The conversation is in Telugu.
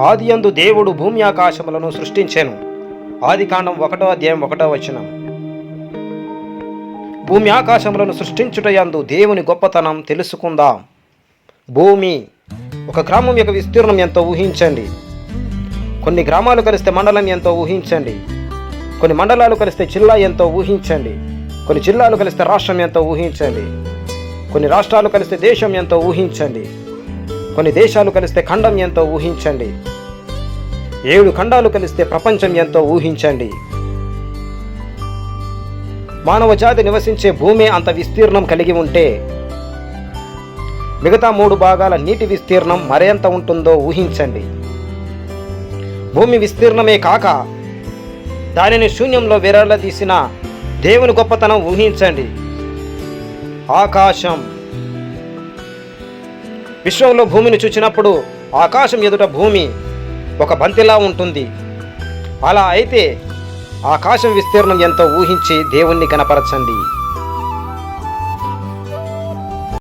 ఆదియందు దేవుడు భూమి ఆకాశములను సృష్టించాను. ఆది కాండం ఒకటో అధ్యాయం ఒకటో వచనం. భూమి ఆకాశములను సృష్టించుటయందు దేవుని గొప్పతనం తెలుసుకుందాం. భూమి ఒక గ్రామం యొక్క విస్తీర్ణం ఎంతో ఊహించండి. కొన్ని గ్రామాలు కలిస్తే మండలం ఎంతో ఊహించండి. కొన్ని మండలాలు కలిస్తే జిల్లా ఎంతో ఊహించండి. కొన్ని జిల్లాలు కలిస్తే రాష్ట్రం ఎంతో ఊహించండి. కొన్ని రాష్ట్రాలు కలిస్తే దేశం ఎంతో ఊహించండి. కొన్ని దేశాలు కలిస్తే ఖండం ఎంతో ఊహించండి. ఏడు ఖండాలు కలిస్తే ప్రపంచం ఎంతో ఊహించండి. మానవ జాతి నివసించే భూమి అంత విస్తీర్ణం కలిగి ఉంటే మిగతా మూడు భాగాల నీటి విస్తీర్ణం మరెంత ఉంటుందో ఊహించండి. భూమి విస్తీర్ణమే కాక దానిని శూన్యంలో విరళదీసిన దేవుని గొప్పతనం ఊహించండి. ఆకాశం విశ్వంలో భూమిని చూచినప్పుడు ఆకాశం ఎదుట భూమి ఒక బంతిలా ఉంటుంది. అలా అయితే ఆకాశం విస్తీర్ణం ఎంతో ఊహించి దేవుణ్ణి కనపరచండి